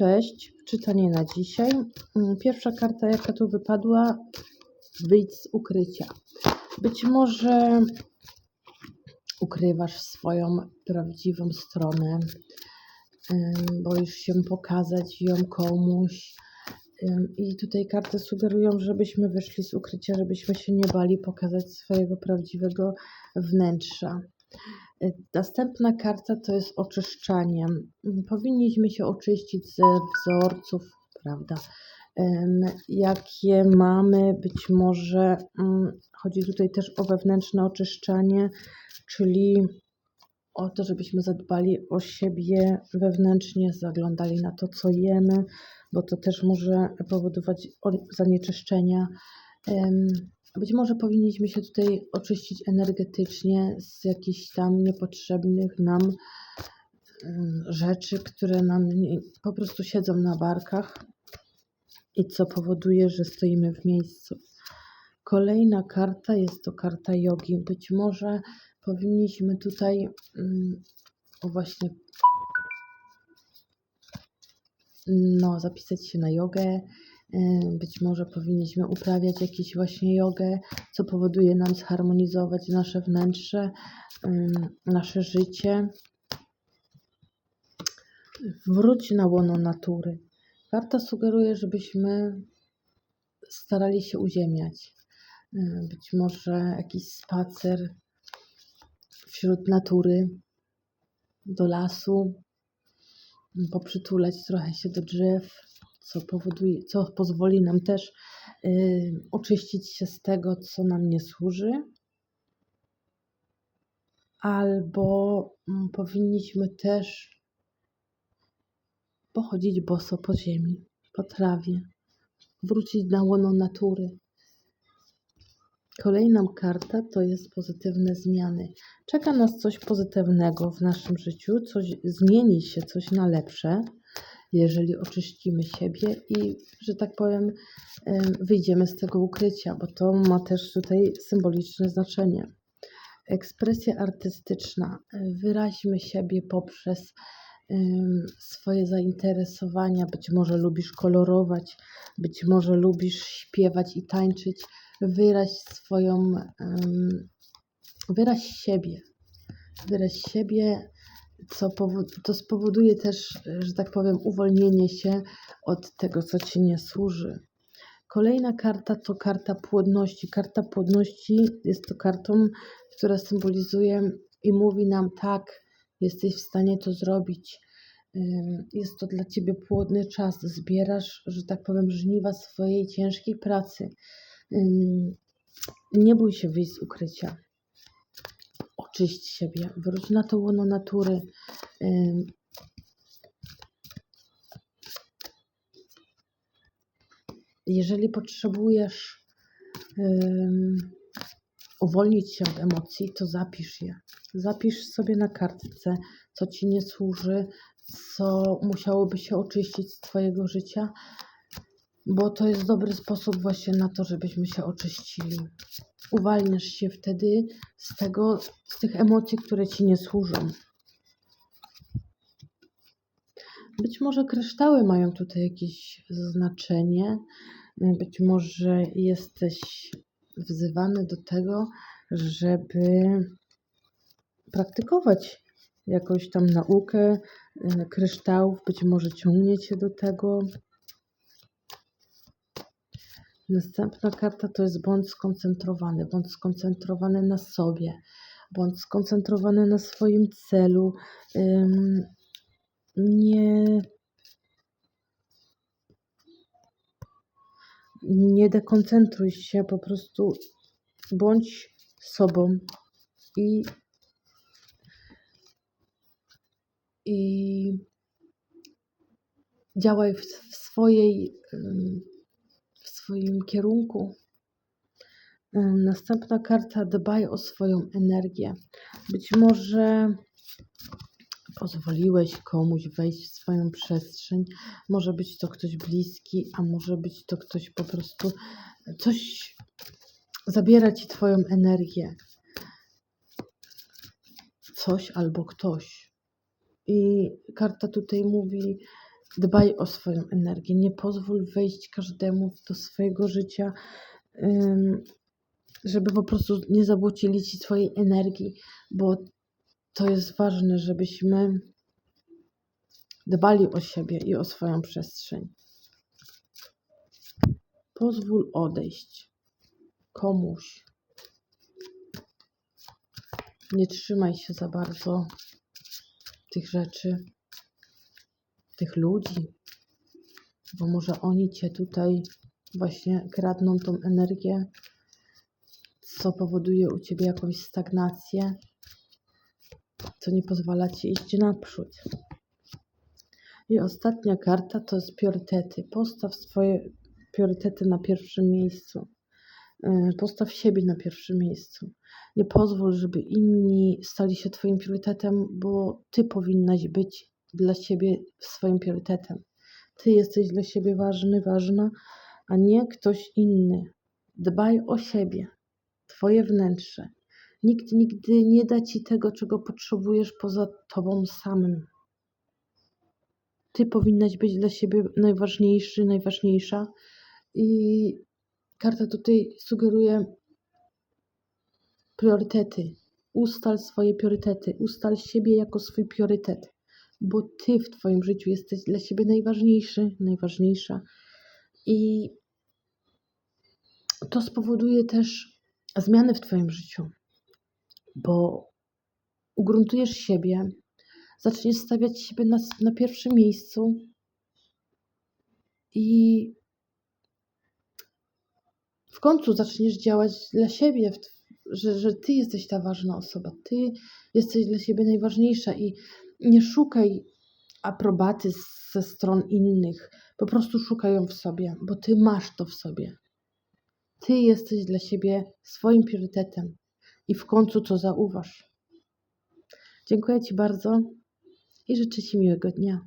Cześć, czytanie na dzisiaj. Mm, Pierwsza karta, jaka tu wypadła, wyjdź z ukrycia. Być może ukrywasz swoją prawdziwą stronę, boisz się pokazać ją komuś. I tutaj karty sugerują, żebyśmy wyszli z ukrycia, żebyśmy się nie bali pokazać swojego prawdziwego wnętrza. Następna karta to jest oczyszczanie. Powinniśmy się oczyścić ze wzorców, prawda? Jakie mamy, być może mm, chodzi tutaj też o wewnętrzne oczyszczanie, czyli o to, żebyśmy zadbali o siebie wewnętrznie, zaglądali na to, co jemy, bo to też może powodować zanieczyszczenia. Być może powinniśmy się tutaj oczyścić energetycznie z jakichś tam niepotrzebnych nam em, rzeczy, które nam po prostu siedzą na barkach i co powoduje, że stoimy w miejscu. Kolejna karta jest to karta jogi. Być może powinniśmy tutaj mm, właśnie no, zapisać się na jogę. Być może powinniśmy uprawiać jakąś właśnie jogę, co powoduje nam zharmonizować nasze wnętrze, nasze życie. Wróć na łono natury. Karta sugeruje, żebyśmy starali się uziemiać. Być może jakiś spacer wśród natury, do lasu, poprzytulać trochę się do drzew, co powoduje, co pozwoli nam też y, oczyścić się z tego, co nam nie służy. Albo mm, powinniśmy też pochodzić boso po ziemi, po trawie, wrócić na łono natury. Kolejna karta to jest pozytywne zmiany. Czeka nas coś pozytywnego w naszym życiu, coś zmieni się, coś na lepsze, jeżeli oczyścimy siebie i, że tak powiem, em, wyjdziemy z tego ukrycia, bo to ma też tutaj symboliczne znaczenie. Ekspresja artystyczna. Wyraźmy siebie poprzez swoje zainteresowania. Być może lubisz kolorować, być może lubisz śpiewać i tańczyć. Wyraź swoją, wyraź siebie. Wyraź siebie, co to spowoduje też, że tak powiem, uwolnienie się od tego, co ci nie służy. Kolejna karta to karta płodności. Karta płodności jest to kartą, która symbolizuje i mówi nam tak, jesteś w stanie to zrobić. Jest to dla ciebie płodny czas. Zbierasz, że tak powiem, żniwa swojej ciężkiej pracy. Nie bój się wyjść z ukrycia. Oczyść siebie. Wróć na to łono natury. Jeżeli potrzebujesz uwolnić się od emocji, to zapisz je. Zapisz sobie na kartce, co ci nie służy, co musiałoby się oczyścić z Twojego życia, bo to jest dobry sposób właśnie na to, żebyśmy się oczyścili. Uwalniasz się wtedy z tego, z tych emocji, które ci nie służą. Być może kryształy mają tutaj jakieś znaczenie. Być może jesteś wzywany do tego, żeby praktykować jakąś tam naukę y, kryształów. Być może ciągnie cię do tego. Następna karta to jest bądź skoncentrowany, bądź skoncentrowany na sobie, bądź skoncentrowany na swoim celu. Nie, nie dekoncentruj się, po prostu bądź sobą i, i działaj w, w swojej, swoim kierunku. Ym, Następna karta, dbaj o swoją energię. Być może pozwoliłeś komuś wejść w swoją przestrzeń. Może być to ktoś bliski, a może być to ktoś po prostu coś zabiera ci twoją energię. Coś albo ktoś. I karta tutaj mówi, Dbaj o swoją energię. Nie pozwól wejść każdemu do swojego życia, żeby po prostu nie zabłocili ci swojej energii, bo to jest ważne, żebyśmy dbali o siebie i o swoją przestrzeń. Pozwól odejść komuś. Nie trzymaj się za bardzo tych rzeczy, tych ludzi, bo może oni cię tutaj właśnie kradną tą energię, co powoduje u ciebie jakąś stagnację, co nie pozwala ci iść naprzód. I ostatnia karta to jest priorytety. Postaw swoje priorytety na pierwszym miejscu. Yy, Postaw siebie na pierwszym miejscu. Nie pozwól, żeby inni stali się Twoim priorytetem, bo Ty powinnaś być dla siebie swoim priorytetem. Ty jesteś dla siebie ważny, ważna, a nie ktoś inny. Dbaj o siebie, Twoje wnętrze. Nikt nigdy nie da Ci tego, czego potrzebujesz poza Tobą samym. Ty powinnaś być dla siebie najważniejszy, najważniejsza. I karta tutaj sugeruje priorytety. Ustal swoje priorytety. Ustal siebie jako swój priorytet, bo ty w Twoim życiu jesteś dla siebie najważniejszy, najważniejsza. I to spowoduje też zmiany w Twoim życiu, bo ugruntujesz siebie, zaczniesz stawiać siebie na, na pierwszym miejscu i w końcu zaczniesz działać dla siebie, że, że ty jesteś ta ważna osoba, ty jesteś dla siebie najważniejsza i nie szukaj aprobaty ze stron innych, po prostu szukaj ją w sobie, bo ty masz to w sobie. Ty jesteś dla siebie swoim priorytetem i w końcu to zauważ. Dziękuję Ci bardzo i życzę Ci miłego dnia.